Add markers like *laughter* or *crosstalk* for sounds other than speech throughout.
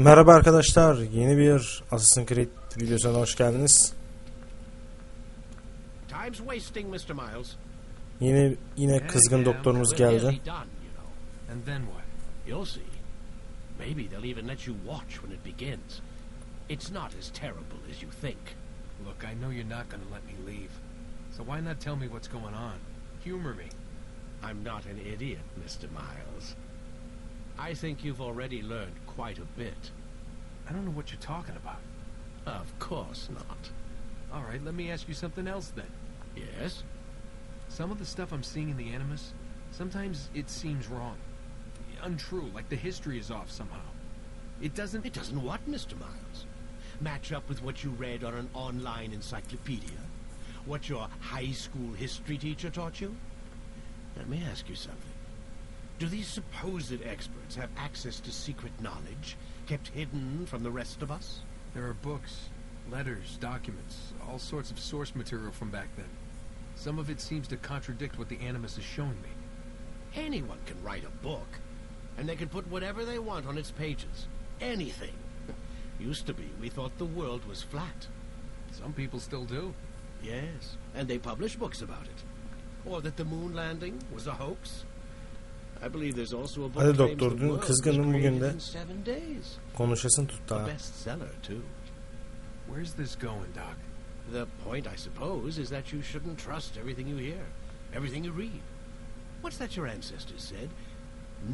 Merhaba arkadaşlar, yeni bir Assassin's Creed videosuna hoş geldiniz. Time's wasting, Mr. Miles. Yine yine kızgın doktorumuz geldi. nearly done, you know. And then what? You'll see. Maybe they'll even let you watch when it begins. It's not as terrible as you think. Look, I know you're not gonna let me leave. So why not tell me what's going on? Humor me. I'm not an idiot, Mr. Miles. I think you've already learned quite a bit. I don't know what you're talking about. Of course not. All right, let me ask you something else then. Yes? Some of the stuff I'm seeing in the Animus, sometimes it seems wrong. Untrue, like the history is off somehow. It doesn't... It doesn't what, Mr. Miles? Match up with what you read on an online encyclopedia? What your high school history teacher taught you? Let me ask you something. Do these supposed experts have access to secret knowledge kept hidden from the rest of us? There are books, letters, documents, all sorts of source material from back then. Some of it seems to contradict what the Animus is showing me. Anyone can write a book, and they can put whatever they want on its pages. Anything. Used to be, we thought the world was flat. Some people still do. Yes, and they publish books about it. Or that the moon landing was a hoax. I believe there's also a book Hadi claims doktor, the dün world was kızgınım, bugün de. in seven days. Konuşasın tuttu A ha. bestseller, too. Where's this going, Doc? The point, I suppose, is that you shouldn't trust everything you hear, everything you read. What's that your ancestors said?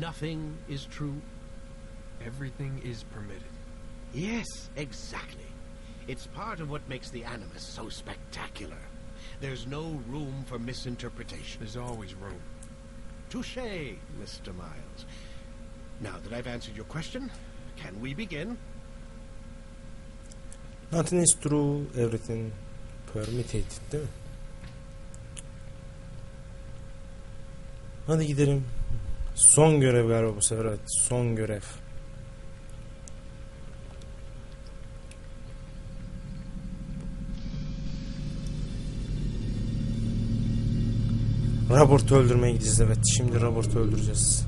Nothing is true. Everything is permitted. Yes, exactly. It's part of what makes the Animus so spectacular. There's no room for misinterpretation. There's always room. Touche, Mr. Miles. Now that I've answered your question, can we begin? Nothing is true, everything permitted değil mi? Hadi gidelim. Son görev galiba bu sefer evet. Son görev. Robert'ı öldürmeye gideceğiz evet. Şimdi Robert'ı öldüreceğiz.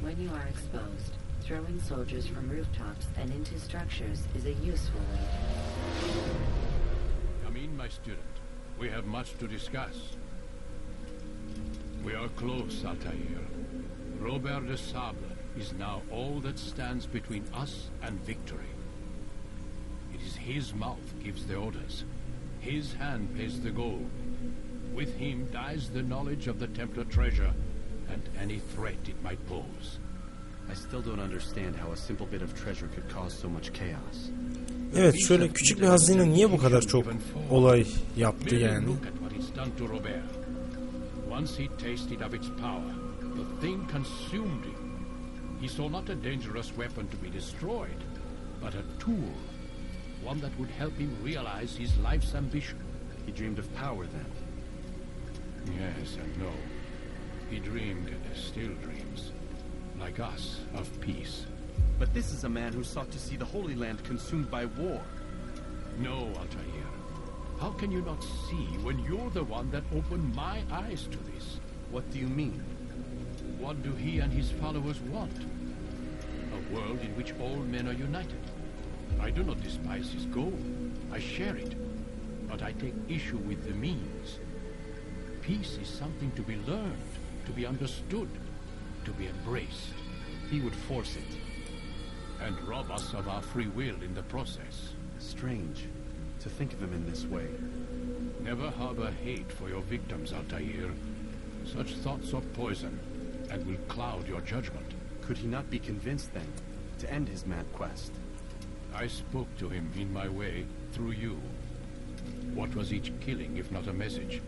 When you are exposed, throwing soldiers from rooftops and into structures is a useful way. Come in, my student. We have much to discuss. We are close, Altair. Robert de Sable is now all that stands between us and victory. It is his mouth gives the orders. His hand pays the gold. With him dies the knowledge of the Templar treasure and any threat it might pose. I still don't understand how a simple bit of treasure could cause so much chaos. Evet şöyle küçük bir hazine niye bu kadar çok olay yaptı yani? look at what it's done to Robert. Once he tasted of its power, the thing consumed him. He saw not a dangerous weapon to be destroyed, but a tool. One that would help him realize his life's ambition. He dreamed of power then. Yes and no. He dreamed, still dreams, like us, of peace. But this is a man who sought to see the Holy Land consumed by war. No, Altair. How can you not see when you're the one that opened my eyes to this? What do you mean? What do he and his followers want? A world in which all men are united. I do not despise his goal. I share it. But I take issue with the means. Peace is something to be learned, to be understood, to be embraced, He would force it. and rob us of our free will in the process. Strange to think of him in this way. Never harbor hate for your victims, Altair. Such thoughts are poison and will cloud your judgment. Could he not be convinced then to end his mad quest? I spoke to him in my way, through you. What was each killing if not a message?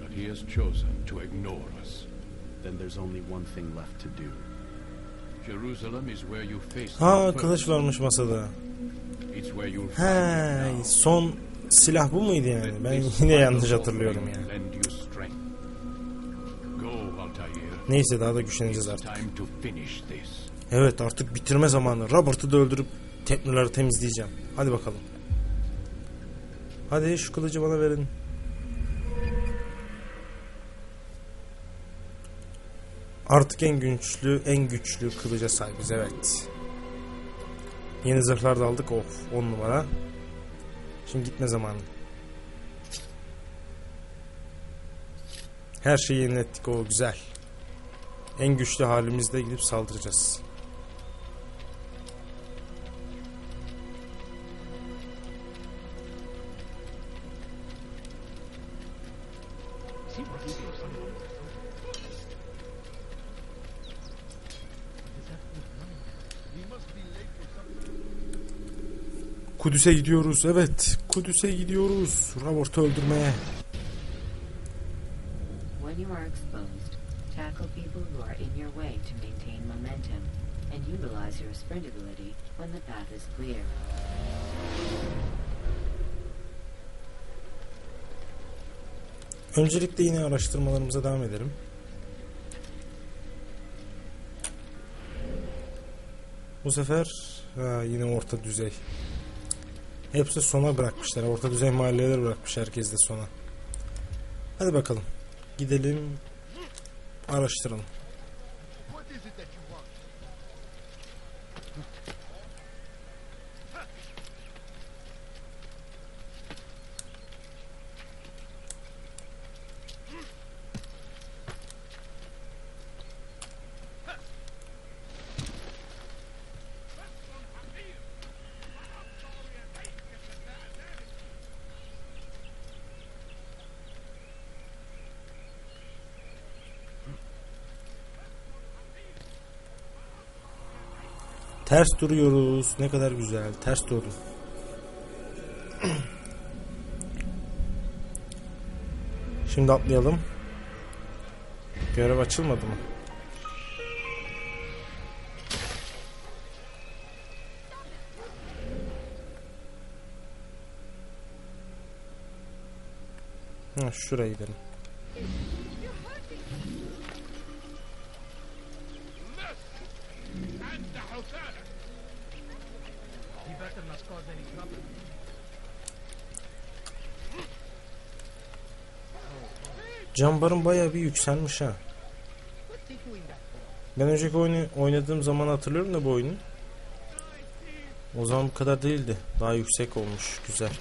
But he has chosen to ignore us. Then there's only one thing left to do. Jerusalem is where you face Ha kılıç varmış masada. It's where you'll He son silah bu muydu yani? Ben yine yanlış hatırlıyorum yani. Neyse daha da güçleneceğiz artık. Evet artık bitirme zamanı. Robert'ı da öldürüp Templar'ları temizleyeceğim. Hadi bakalım. Hadi şu kılıcı bana verin. Artık en güçlü, en güçlü kılıca sahibiz evet. Yeni zırhlar da aldık. Of 10 numara. Şimdi gitme zamanı. Her şeyi yenilettik o güzel. En güçlü halimizde gidip saldıracağız. Kudüs'e gidiyoruz. Evet. Kudüs'e gidiyoruz. Robert'ı öldürmeye. When you are exposed, tackle people who are in your way to maintain momentum, and utilize your sprint ability when the path is clear. Öncelikle yine araştırmalarımıza devam edelim. Bu sefer ha, yine orta düzey. Hepsi sona bırakmışlar. Orta düzey mahalleleri bırakmış herkes de sona. Hadi bakalım. Gidelim. Araştıralım. Ters duruyoruz. Ne kadar güzel. Ters durdum. *clears throat* Şimdi atlayalım. Görev açılmadı mı? Ha, şuraya gidelim. Cambarın bayağı bir yükselmiş ha. Ben önceki oyunu oynadığım zaman hatırlıyorum da bu oyunu. O zaman bu kadar değildi. Daha yüksek olmuş. Güzel.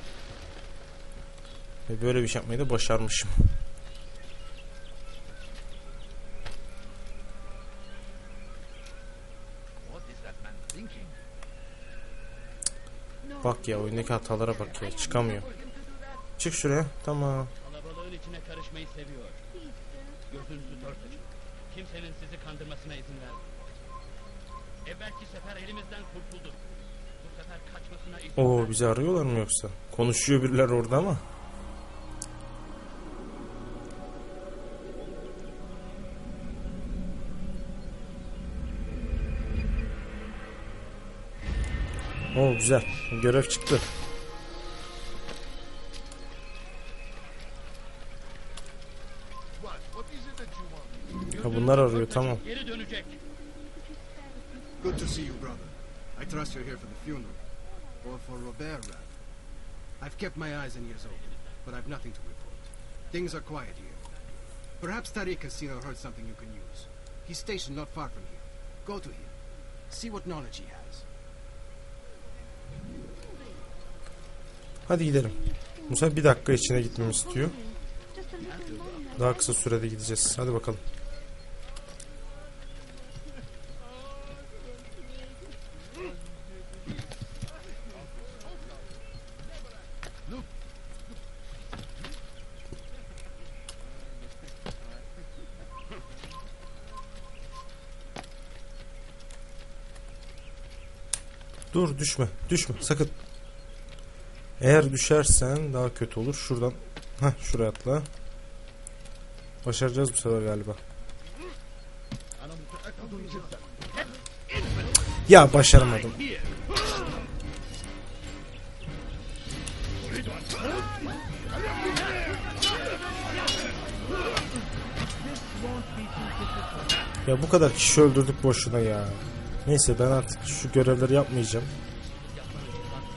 Ve böyle bir şey yapmayı da başarmışım. Bak ya oyundaki hatalara bak ya. Çıkamıyor. Çık şuraya. Tamam. Kalabalığın içine karışmayı seviyor. Gözünüzü dört açın. Kimsenin sizi kandırmasına izin vermeyin. Evvelki sefer elimizden kurtulduk. Bu sefer kaçmasına izin Oo bizi arıyorlar mı yoksa? Konuşuyor biriler orada ama. Oo güzel. Görev çıktı. Ha, bunlar arıyor tamam. Geri dönecek. Good to see you, brother. I trust you're here for the funeral. Or for Robert, rather. I've kept my eyes and ears open, but I've nothing to report. Things are quiet here. Perhaps Tariq has seen or heard something you can use. He's stationed not far from here. Go to him. See what knowledge he has. Hadi gidelim. Sefer bir dakika içine gitmemi istiyor. Daha kısa sürede gideceğiz. Hadi bakalım. Dur düşme. Düşme sakın. Eğer düşersen daha kötü olur. Şuradan Heh, şuraya atla. Başaracağız bu sefer galiba. Ya başaramadım. Ya bu kadar kişi öldürdük boşuna ya. Neyse ben artık şu görevleri yapmayacağım.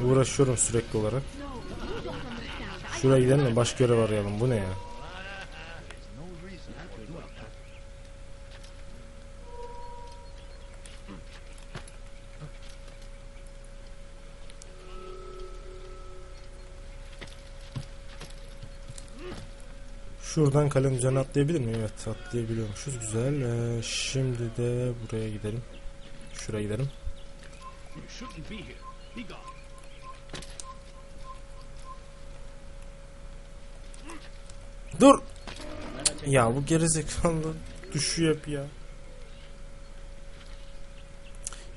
Uğraşıyorum sürekli olarak. Şuraya gidelim de başka görev arayalım. Bu ne ya? Şuradan kalem üzerine atlayabilir miyim? Evet atlayabiliyormuşuz. Güzel. Ee, şimdi de buraya gidelim. Şuraya gidelim. Dur! Ya bu gerizekalı düşüyor hep ya.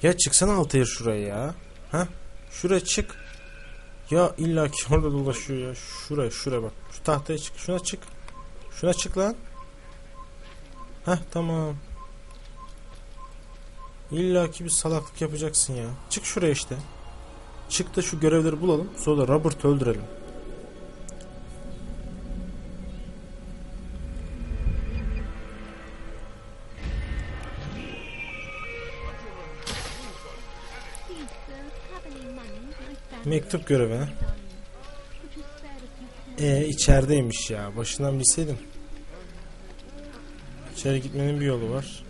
Ya çıksana Altair şuraya ya. Ha? Şuraya çık. Ya illa ki orada dolaşıyor ya. Şuraya şuraya bak. Şu tahtaya çık. Şuna çık. Şuna çık lan. Heh tamam. İlla ki bir salaklık yapacaksın ya. Çık şuraya işte. Çık da şu görevleri bulalım. Sonra da Robert'ı öldürelim. Mektup görevi ha. E içerideymiş ya. Başından bilseydim. İçeri gitmenin bir yolu var.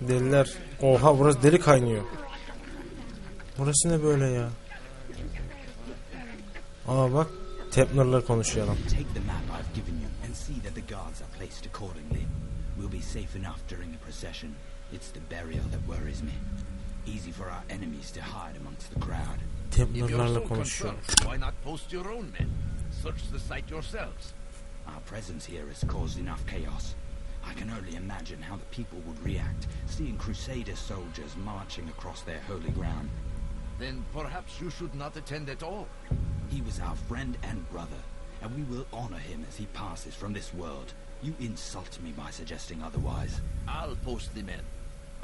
Deliler. Oha burası deli kaynıyor. Burası ne böyle ya? Aa bak. Templar'la konuşuyor adam. Take the map I've given you and see that the guards are placed accordingly. We'll be safe enough during the procession. It's the burial that worries me. Easy for our enemies to hide amongst the crowd. Templar'larla konuşuyor. why not post your own men? Search the site yourselves. Our presence here has caused enough chaos. I can only imagine how the people would react seeing Crusader soldiers marching across their holy ground. Then perhaps you should not attend at all. He was our friend and brother, and we will honor him as he passes from this world. You insult me by suggesting otherwise. I'll post the men.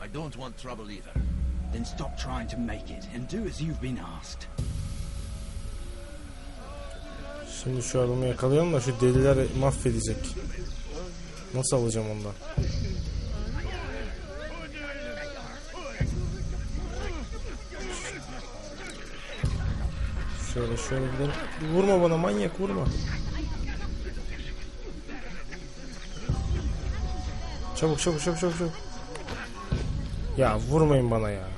I don't want trouble either. Then stop trying to make it and do as you've been asked. Şimdi şu adamı yakalayalım da şu deliler mahvedecek. Nasıl alacağım ondan? Şöyle şöyle gidelim. Vurma bana manyak vurma. Çabuk çabuk çabuk çabuk çabuk. Ya vurmayın bana ya.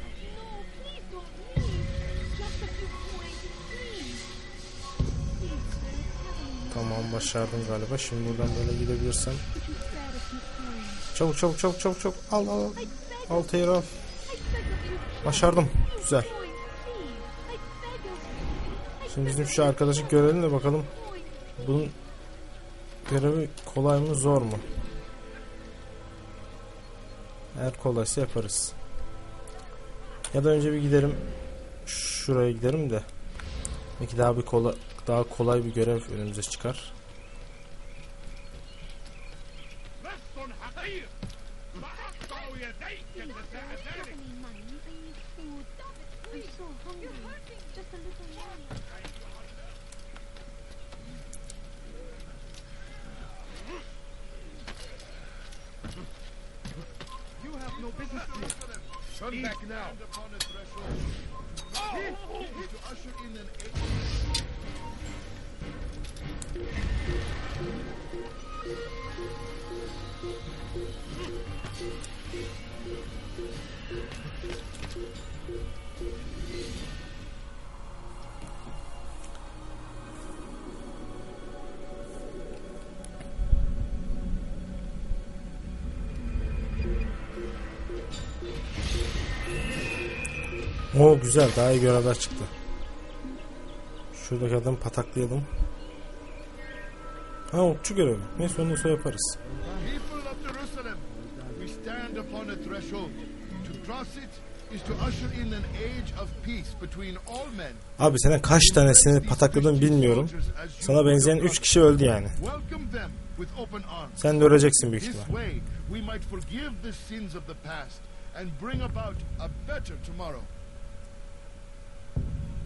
Tamam başardım galiba. Şimdi buradan böyle gidebilirsem. Çabuk çabuk çabuk çabuk çabuk. Al al al. Al Taylor al. Başardım. Güzel. Şimdi bizim şu arkadaşı görelim de bakalım. Bunun görevi kolay mı zor mu? Eğer kolaysa yaparız. Ya da önce bir gidelim. Şuraya gidelim de. Belki daha bir kolay daha kolay bir görev önümüze çıkar. Turn back now. O güzel daha iyi görevler çıktı. Şuradaki adamı pataklayalım. Ha okçu görevi. Neyse onu sonra yaparız. Abi senin kaç tanesini patakladım bilmiyorum. Sana benzeyen 3 kişi öldü yani. Sen de öleceksin büyük ihtimal.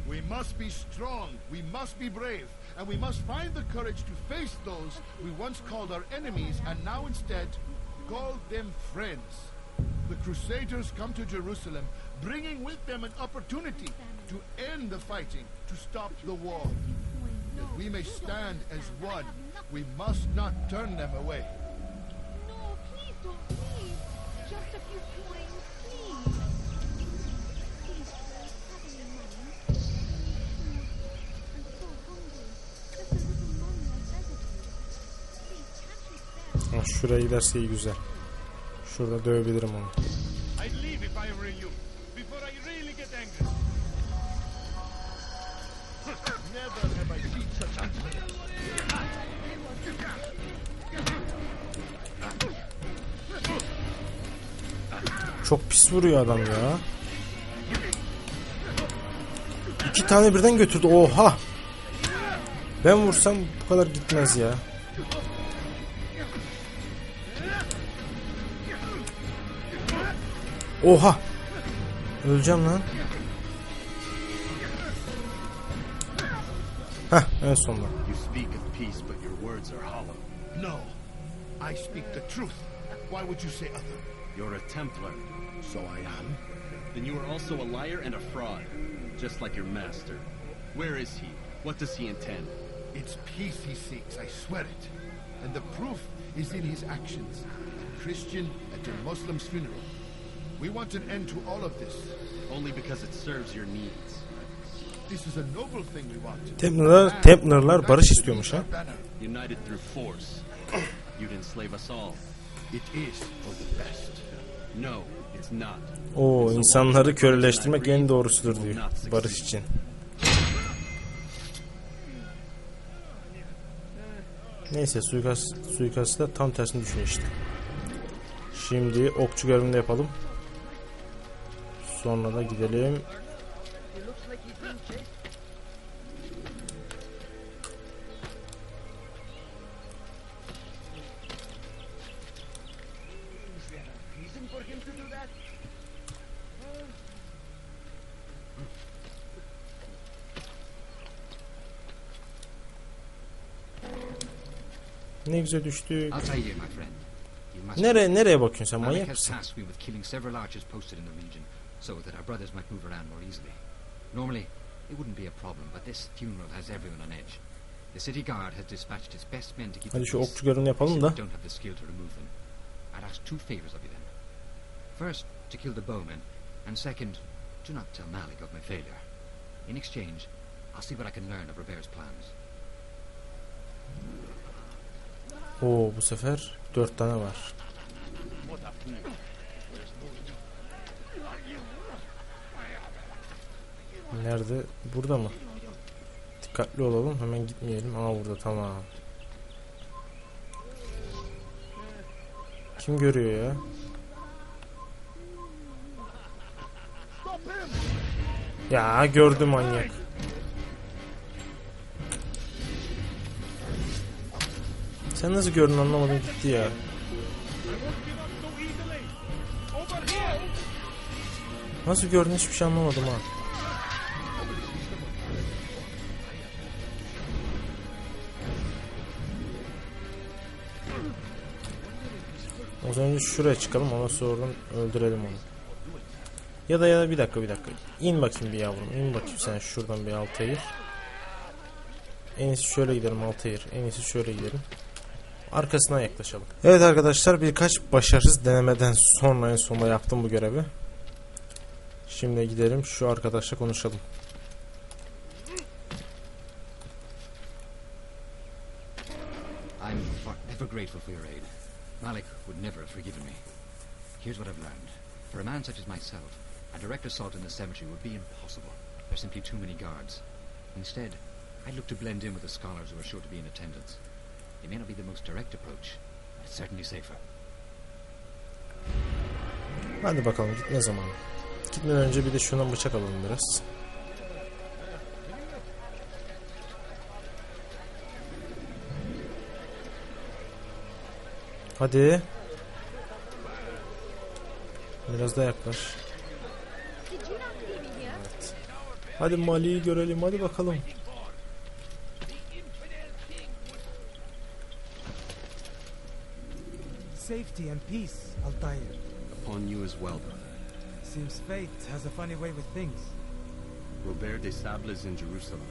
We must be strong, we must be brave, and we must find the courage to face those we once called our enemies and now instead call them friends. The Crusaders come to Jerusalem, bringing with them an opportunity to end the fighting, to stop the war. that we may stand as one. We must not turn them away. Şuraya giderse iyi güzel. Şurada dövebilirim onu. Çok pis vuruyor adam ya. İki tane birden götürdü. Oha. Ben vursam bu kadar gitmez ya. Oha. Öleceğim lan. Heh en sonunda. You speak of peace, but your words are hollow. No. I speak the truth. Why would you say other? You're a Templar. So I am. Then you are also a liar and a fraud, just like your master. Where is he? What does he intend? It's peace he seeks, I swear it. And the proof is in his actions. A Christian at a Muslim's funeral. We want an end to all of this. Only because it serves your needs. This is a noble thing we want. Templar'lar, Templar'lar barış istiyormuş ha. United through force. You'd enslave us all. It is for the best. No, it's not. O insanları köleleştirmek en doğrusudur diyor. Barış için. Neyse suikast, suikastı da tam tersini düşünüyor işte. Şimdi okçu görevini de yapalım. Sonra da gidelim. Ne güzel düştü. I'll tell you, my friend. You must Nereye nereye bakıyorsun sen manyak mısın? Tasked me with killing several archers posted in the region, so that our brothers might move around more easily. Normally, it wouldn't be a problem, but this funeral has everyone on edge. The city guard has dispatched its best men to keep Hadi the şu peace. okçu görevini yapalım da. don't have the skill to remove them. I'd ask two favors of you then. First, to kill the bowmen, and second, do not tell Malik of my failure. In exchange, I'll see what I can learn of Robert's plans. Oo bu sefer dört tane var. Nerede? Burada mı? Dikkatli olalım. Hemen gitmeyelim. Aa burada tamam. Kim görüyor ya? Ya gördü manyak. Sen nasıl gördün anlamadım gitti ya. Nasıl gördün hiçbir şey anlamadım ha. Önce şuraya çıkalım ondan sonra öldürelim onu. Ya da ya da bir dakika bir dakika. İn bakayım bir yavrum. İn bakayım sen şuradan bir Altair. En iyisi şöyle gidelim Altair. En iyisi şöyle gidelim. Arkasına yaklaşalım. Evet arkadaşlar birkaç başarısız denemeden sonra en sonunda yaptım bu görevi. Şimdi gidelim şu arkadaşla konuşalım. I'm forever grateful for your aid. Malik would never have forgiven me. Here's what I've learned. For a man such as myself, a direct assault in the cemetery would be impossible. There are simply too many guards. Instead, I'd look to blend in with the scholars who are sure to be in attendance. It may not be the most direct approach, but it's certainly safer. Hadi bakalım gitme zamanı. Gitmeden önce bir de şuna bıçak alalım biraz. Hadi. Biraz daha yaklaş. Did you not leave me here? Hadi Mali'yi görelim hadi bakalım. Safety and peace, Altair. Upon you as well, brother. Seems fate has a funny way with things. Robert de Sable is in Jerusalem.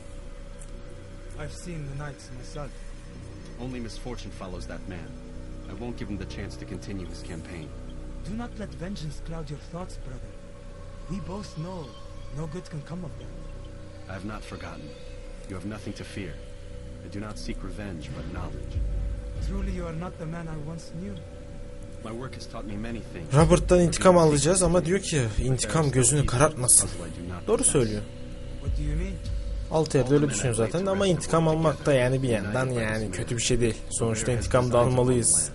I've seen the knights myself. Only misfortune follows that man. I won't give him the chance to continue his campaign. Do not let vengeance cloud your thoughts, brother. We both know no good can come of them. I have not forgotten. You have nothing to fear. I do not seek revenge, but knowledge. Truly, you are not the man I once knew. My work has taught me many things. Robert'tan intikam alacağız ama diyor ki intikam gözünü karartmasın. Doğru söylüyor. What do you mean? Altair de öyle düşünüyor zaten ama intikam almak da yani bir yandan yani kötü bir şey değil. Sonuçta intikam da almalıyız.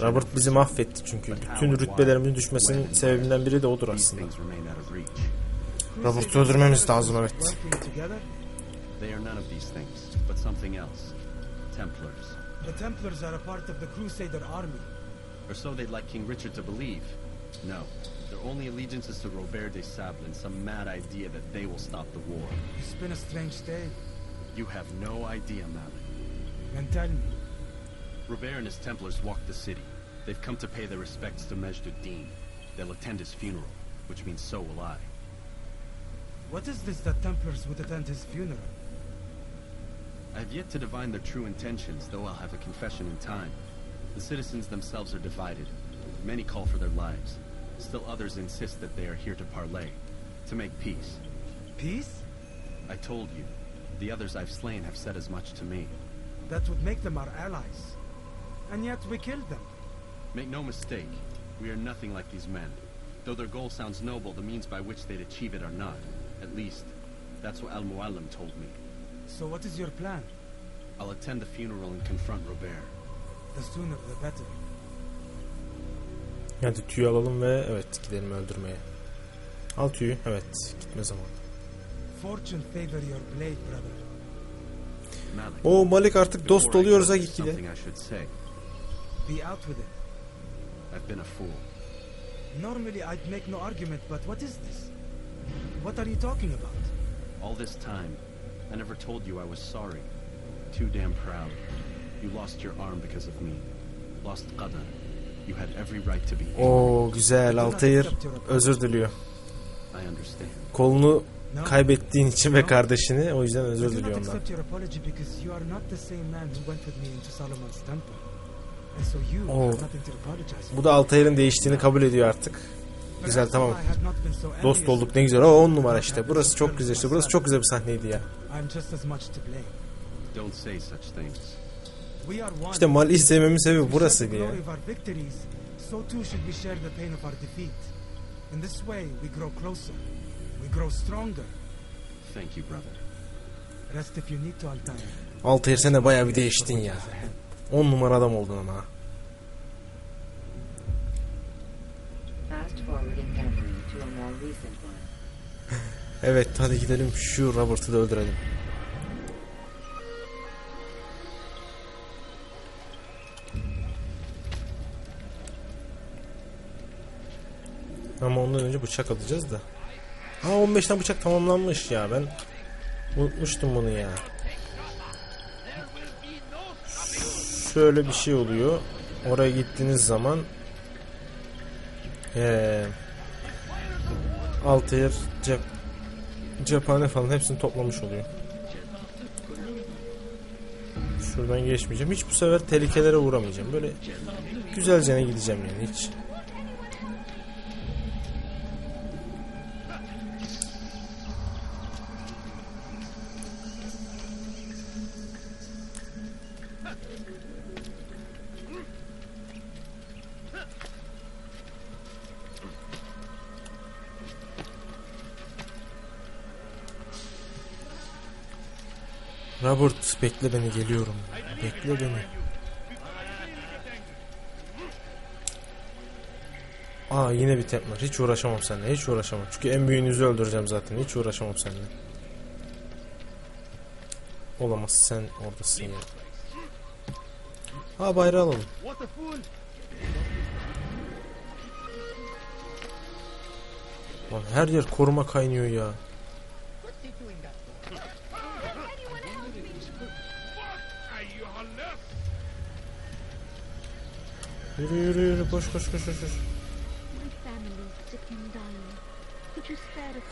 Robert bizi mahvetti çünkü. Bütün rütbelerimizin düşmesinin sebebinden biri de odur aslında. Robert'ı öldürmemiz lazım evet. Working together? They are none of these things, but something else. Templars. The Templars are a part of the Crusader army. Or so they'd like King Richard to believe. No. Their only allegiance is to Robert de Sable and some mad idea that they will stop the war. It's been a strange day. You have no idea, Malik. Then tell me, Robert and his Templars walk the city. They've come to pay their respects to Majd-ud-Din. They'll attend his funeral, which means so will I. what is this that Templars would attend his funeral? I've yet to divine their true intentions, though I'll have a confession in time. The citizens themselves are divided. Many call for their lives. Still others insist that they are here to parley, to make peace. Peace? I told you. The others I've slain have said as much to me. That would make them our allies. And yet we killed them. Make no mistake, we are nothing like these men. Though their goal sounds noble, the means by which they'd achieve it are not. At least, that's what Al-Mualim told me. So what is your plan? I'll attend the funeral and confront Robert. The sooner the better. Hadi tüyü alalım ve evet gidelim öldürmeye. Al tüyü. Evet gitme zamanı. Fortune favor your blade, brother. Malik, O Malik artık dost oluyoruz ha gitgide. Be out with it. I've been a fool. Normally I'd make no argument, but what is this? What are you talking about? All this time, I never told you I was sorry. Too damn proud. You lost your arm because of me. Lost Qadar. You had every right to be angry. Oo güzel Altair özür diliyor. I understand. Kolunu kaybettiğin için ve kardeşini o yüzden özür diliyor ondan. Oo. for. Bu da Altair'in değiştiğini kabul ediyor artık. Güzel tamam. Dost olduk ne güzel. O on numara işte. Burası çok güzel işte. Burası çok güzel bir sahneydi ya. İşte Mali'yi sevmemin sebebi our defeat. In this way, we grow closer. We grow stronger. Thank you, brother. Rest if you need to, Altair. Altair sen de bayağı bir değiştin ya. 10 numara adam oldun ama. *laughs* Evet hadi gidelim şu Robert'ı da öldürelim. Ama ondan önce bıçak alacağız da. Ha 15'ten bıçak tamamlanmış ya ben unutmuştum bunu ya. Şöyle bir şey oluyor. Oraya gittiğiniz zaman ee, Altair cep cephane falan hepsini toplamış oluyor. Şuradan geçmeyeceğim. Hiç bu sefer tehlikelere uğramayacağım. Böyle güzelce gideceğim yani hiç. Bekle beni geliyorum. Bekle beni. Aa yine bir Templar. Hiç uğraşamam seninle. Hiç uğraşamam. Çünkü en büyüğünüzü öldüreceğim zaten. Hiç uğraşamam seninle. Olamaz sen oradasın ya. Ha bayrağı alalım. Lan her yer koruma kaynıyor ya. Yürü yürü yürü koş koş koş koş.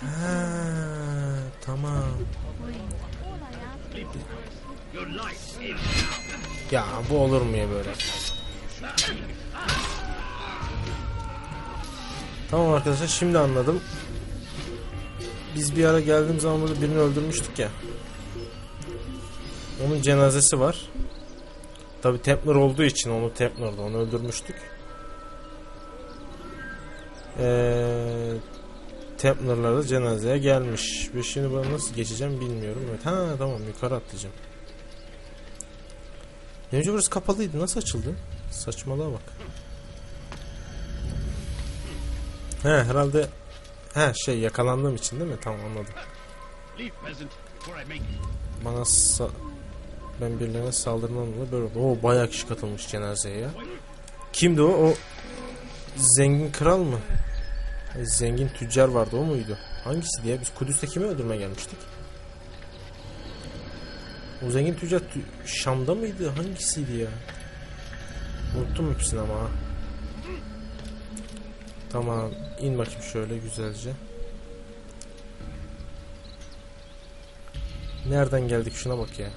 Ha, tamam. Ya bu olur mu ya böyle? Tamam arkadaşlar şimdi anladım. Biz bir ara geldiğim zaman burada birini öldürmüştük ya. Onun cenazesi var. Tabi Templar olduğu için onu Templar'da onu öldürmüştük. Ee, Templar'lar da cenazeye gelmiş. Ve şimdi ben nasıl geçeceğim bilmiyorum. Evet. Ha tamam yukarı atlayacağım. Önce burası kapalıydı. Nasıl açıldı? Saçmalığa bak. He herhalde He şey yakalandığım için değil mi? Tamam anladım. Bana sa- ben birilerine saldırmam dolayı böyle oldu. Oo bayağı kişi katılmış cenazeye ya. Kimdi o? O zengin kral mı? Zengin tüccar vardı o muydu? Hangisi diye? Biz Kudüs'te kimi öldürmeye gelmiştik? O zengin tüccar tü- Şam'da mıydı? Hangisiydi ya? Unuttum hepsini ama. Tamam. in bakayım şöyle güzelce. Nereden geldik şuna bak ya.